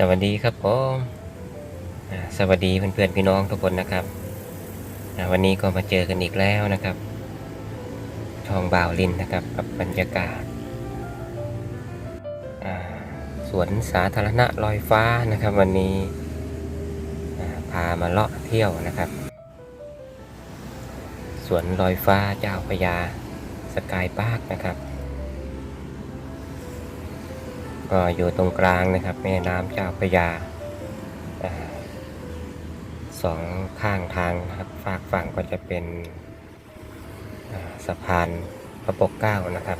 สวัสดีครับผมสวัสดีเพื่อนๆพี่น้องทุกคนนะครับ วันนี้ก็มาเจอกันอีกแล้วนะครับ ทองบ่าวลินนะครับกับบรรยากาศสวนสาธารณะลอยฟ้านะครับ วันนี้พามาเลาะเที่ยวนะครับ สวนลอยฟ้าเจ้าพยาสกายพาร์คนะครับ ก็อยู่ตรงกลางนะครับ แม่น้ำเจ้าพระยาสองข้างทางนะครับฝากฝั่งก็จะเป็นสะพานพระปกเก้านะครับ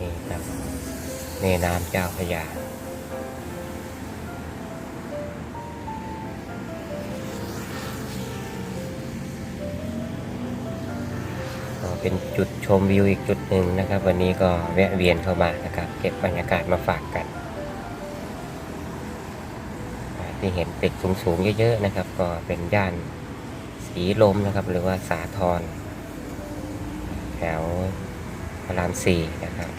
นี่ครับแม่น้ำเจ้าพระยา เป็นจุดชมวิวอีกจุดหนึ่งนะครับ วันนี้ก็แวะเวียนเข้ามานะครับ เก็บบรรยากาศมาฝากกัน ที่เห็นตึกสูงๆเยอะๆนะครับ ก็เป็นย่านสีลมนะครับ หรือว่าสาทรแถวพระรามสี่นะครับ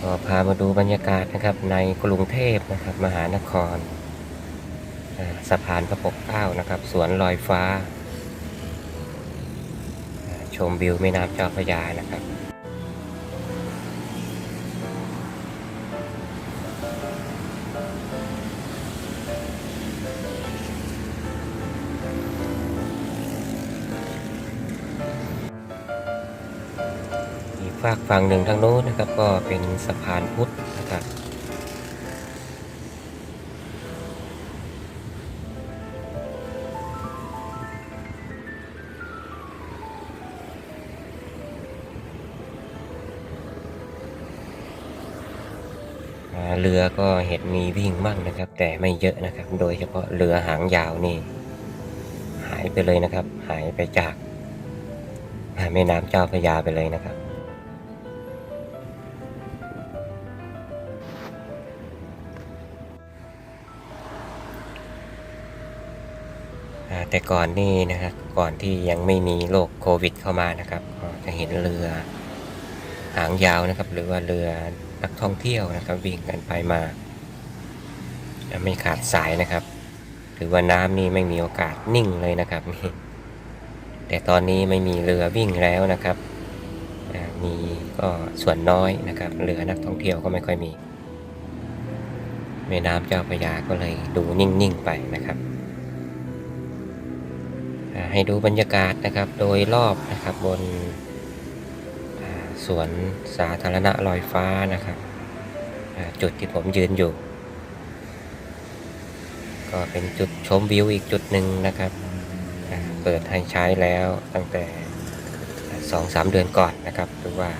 ก็พามาดูบรรยากาศนะครับในกรุงเทพนะครับ มหานคร สะพานพระปกเกล้านะครับ สวนลอยฟ้า ชมวิวแม่น้ำเจ้าพระยานะครับอีฝากฝั่งหนึ่งทางโน้นนะครับก็เป็นสะพานพุทธนะครับ เรือก็เห็นมีวิ่งบ้างนะครับ แต่ไม่เยอะนะครับ โดยเฉพาะเรือหางยาวนี่ หายไปเลยนะครับ หายไปจากแม่น้ำเจ้าพระยาไปเลยนะครับแต่ก่อนนี่นะครับก่อนที่ยังไม่มีโรคโควิดเข้ามานะครับก็จะเห็นเรือหางยาวนะครับ หรือว่าเรือ นักท่องเที่ยวนะครับวิ่งกันไปมา ไม่ขาดสายนะครับหรือว่าน้ำนี่ไม่มีโอกาสนิ่งเลยนะครับแต่ตอนนี้ไม่มีเรือวิ่งแล้วนะครับมีก็ส่วนน้อยนะครับเรือนักท่องเที่ยวก็ไม่ค่อยมีแม่น้ำเจ้าพระยาก็เลยดูนิ่งๆไปนะครับให้ดูบรรยากาศนะครับโดยรอบนะครับบน สวนสาธารณะลอยฟ้านะครับ จุดที่ผมยืนอยู่ ก็เป็นจุดชมวิวอีกจุดหนึ่งนะครับเปิดให้ใช้แล้วตั้งแต่สองสามเดือนก่อนนะครับหรือว่า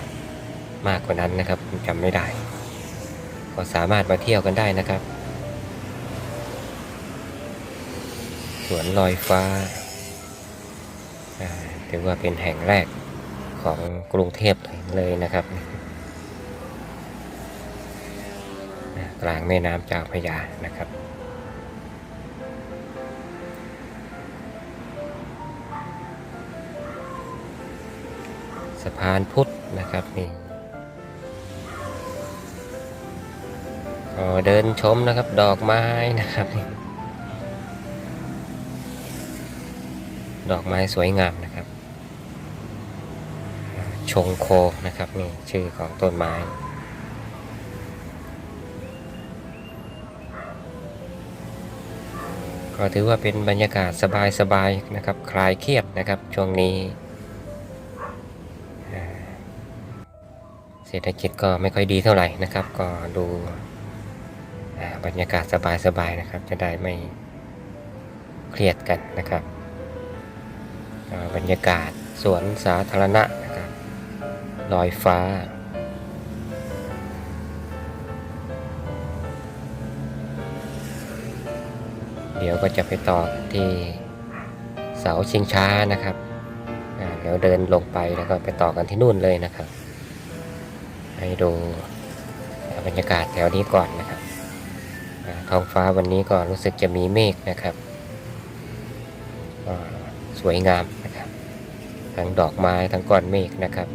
มากกว่านั้นนะครับผมจำไม่ได้ ก็สามารถมาเที่ยวกันได้นะครับสวนลอยฟ้าถือว่าเป็นแห่งแรก ของกรุงเทพเลยนะครับ กลางแม่น้ำเจ้าพระยานะครับสะพานพุทธนะครับนี่ก็เดินชมนะครับดอกไม้นะครับนี่ดอกไม้สวยงามนะครับ ชงโคนะครับนี่ชื่อของต้นไม้ก็ถือว่าเป็นบรรยากาศสบายๆนะครับ คลายเครียดนะครับช่วงนี้ เศรษฐกิจก็ไม่ค่อยดีเท่าไหร่นะครับ ก็ดูบรรยากาศสบายๆนะครับ จะได้ไม่เครียดกันนะครับ บรรยากาศสวนสาธารณะ ลอยฟ้า เดี๋ยวก็จะไปต่อที่เสาชิงช้านะครับเดี๋ยวเดินลงไปแล้วก็ไปต่อกันที่นู่นเลยนะครับ ให้ดูบรรยากาศแถวนี้ก่อนนะครับท้องฟ้าวันนี้ก็รู้สึกจะมีเมฆนะครับสวยงามนะครับ ทั้งดอกไม้ทั้งก้อนเมฆนะครับ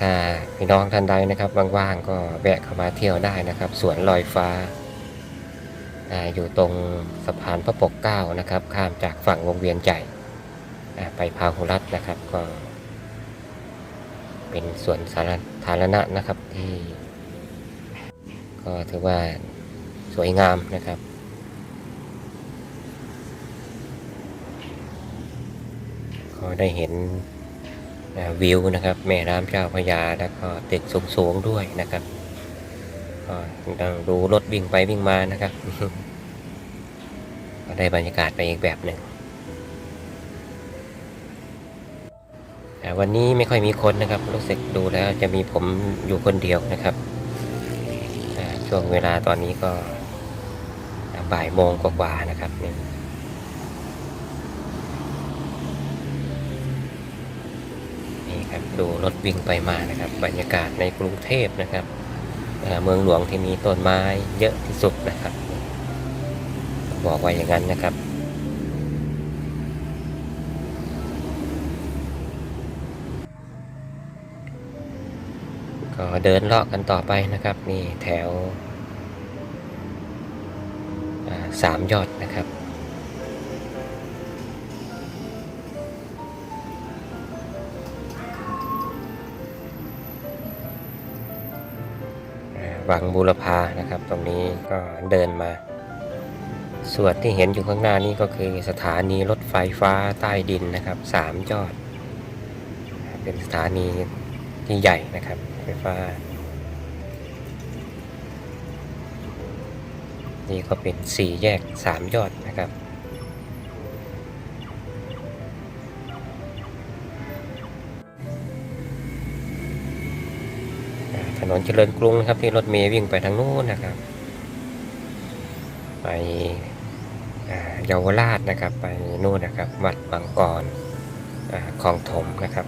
ถ้าพี่น้องท่านใดนะครับว่างๆก็แวะเข้ามาเที่ยวได้นะครับ สวนลอยฟ้าออยู่ตรงสะพานพระปกเก้านะครับ ข้ามจากฝั่งวงเวียนใหญ่ไปพาหุรัตนะครับก็ เป็นสวนสาธารณะนะครับที่ก็ถือว่าสวยงามนะครับก็ได้เห็น วิวนะครับ แม่น้ำเจ้าพระยาแล้วก็ตึกสูงๆด้วยนะครับก็ต้องดูรถวิ่งไปวิ่งมานะครับก็ได้บรรยากาศไปอีกแบบหนึ่งอ่วันนี้ไม่ค่อยมีคนนะครับ รู้สึกดูแล้วจะมีผมอยู่คนเดียวนะครับช่วงเวลาตอนนี้ก็บ่ายโมงกว่าๆนะครับนี่ ครับดูรถวิ่งไปมานะครับ บรรยากาศในกรุงเทพนะครับเมืองหลวงที่มีต้นไม้เยอะที่สุดนะครับ บอกไว่าอย่างนั้นนะครับก็เดินเลาะกันต่อไปนะครับนี่แถวสามยอดนะครับ วังบูรพานะครับ ตรงนี้ก็เดินมา ส่วนที่เห็นอยู่ข้างหน้านี้ก็คือสถานีรถไฟฟ้าใต้ดินนะครับสามยอด เป็นสถานีที่ใหญ่นะครับไฟฟ้า นี่ก็เป็นสี่แยกสามยอดนะครับ ถนนเจริญกรุงนะครับ ที่รถเมย์วิ่งไปทางนู้นนะครับ ไปเยาวราชนะครับ ไปนู่นนะครับ วัดบางกรอคลองถมนะครับ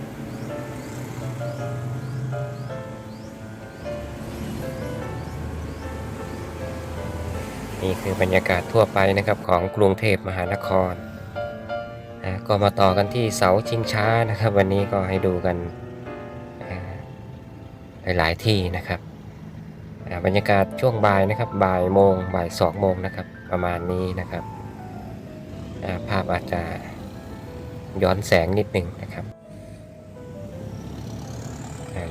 นี่คือบรรยากาศทั่วไปนะครับของกรุงเทพมหานคร ก็มาต่อกันที่เสาชิงช้านะครับ วันนี้ก็ให้ดูกัน หลาย ๆ ที่นะครับบรรยากาศช่วงบ่ายนะครับบ่ายโมงบ่ายสองโมงนะครับ ประมาณนี้นะครับภาพอาจจะย้อนแสงนิดหนึ่งนะครับ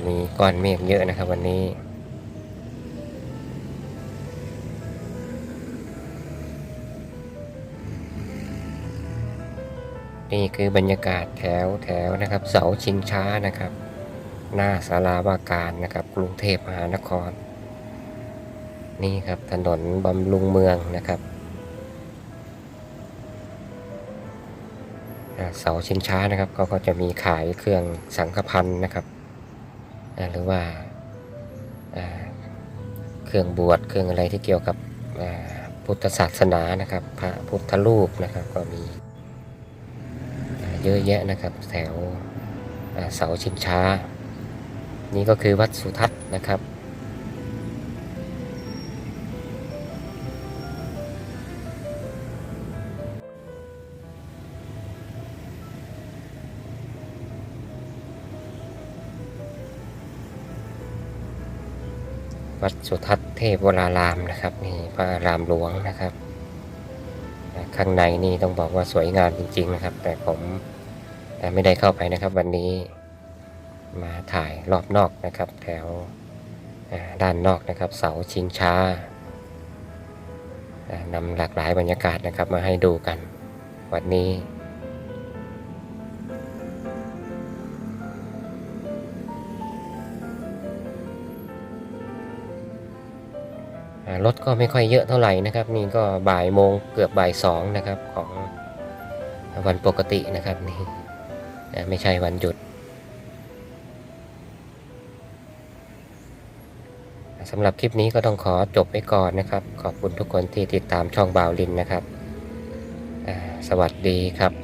มีก้อนเมฆเยอะนะครับวันนี้นี่คือบรรยากาศแถวแถวนะครับ เสาชิงช้านะครับ หน้าสาราว่าการนะครับกรุงเทพมหานคร นี่ครับถนนบำรุงเมืองนะครับเสาชิงช้านะครับเขาก็จะมีขายเครื่องสังฆพันธ์นะครับหรือว่าเครื่องบวชเครื่องอะไรที่เกี่ยวกับพุทธศาสนานะครับ พระพุทธรูปนะครับก็มีเยอะแยะนะครับแถวเสาชิงช้า นี่ก็คือวัดสุทัศน์นะครับ วัดสุทัศน์เทพวรารามนะครับนี่พระอารามหลวงนะครับ ข้างในนี่ต้องบอกว่าสวยงามจริง ๆ นะครับ แต่ผมอ่ไม่ได้เข้าไปนะครับวันนี้ มาถ่ายรอบนอกนะครับ แถวด้านนอกนะครับ เสาชิงช้านำหลากหลายบรรยากาศนะครับมาให้ดูกันวันนี้รถก็ไม่ค่อยเยอะเท่าไหร่นะครับ นี่ก็บ่ายโมงเกือบบ่ายสองนะครับของวันปกตินะครับนี่ไม่ใช่วันหยุด สำหรับคลิปนี้ก็ต้องขอจบไว้ก่อนนะครับ ขอบคุณทุกคนที่ติดตามช่องบ่าวลินนะครับ สวัสดีครับ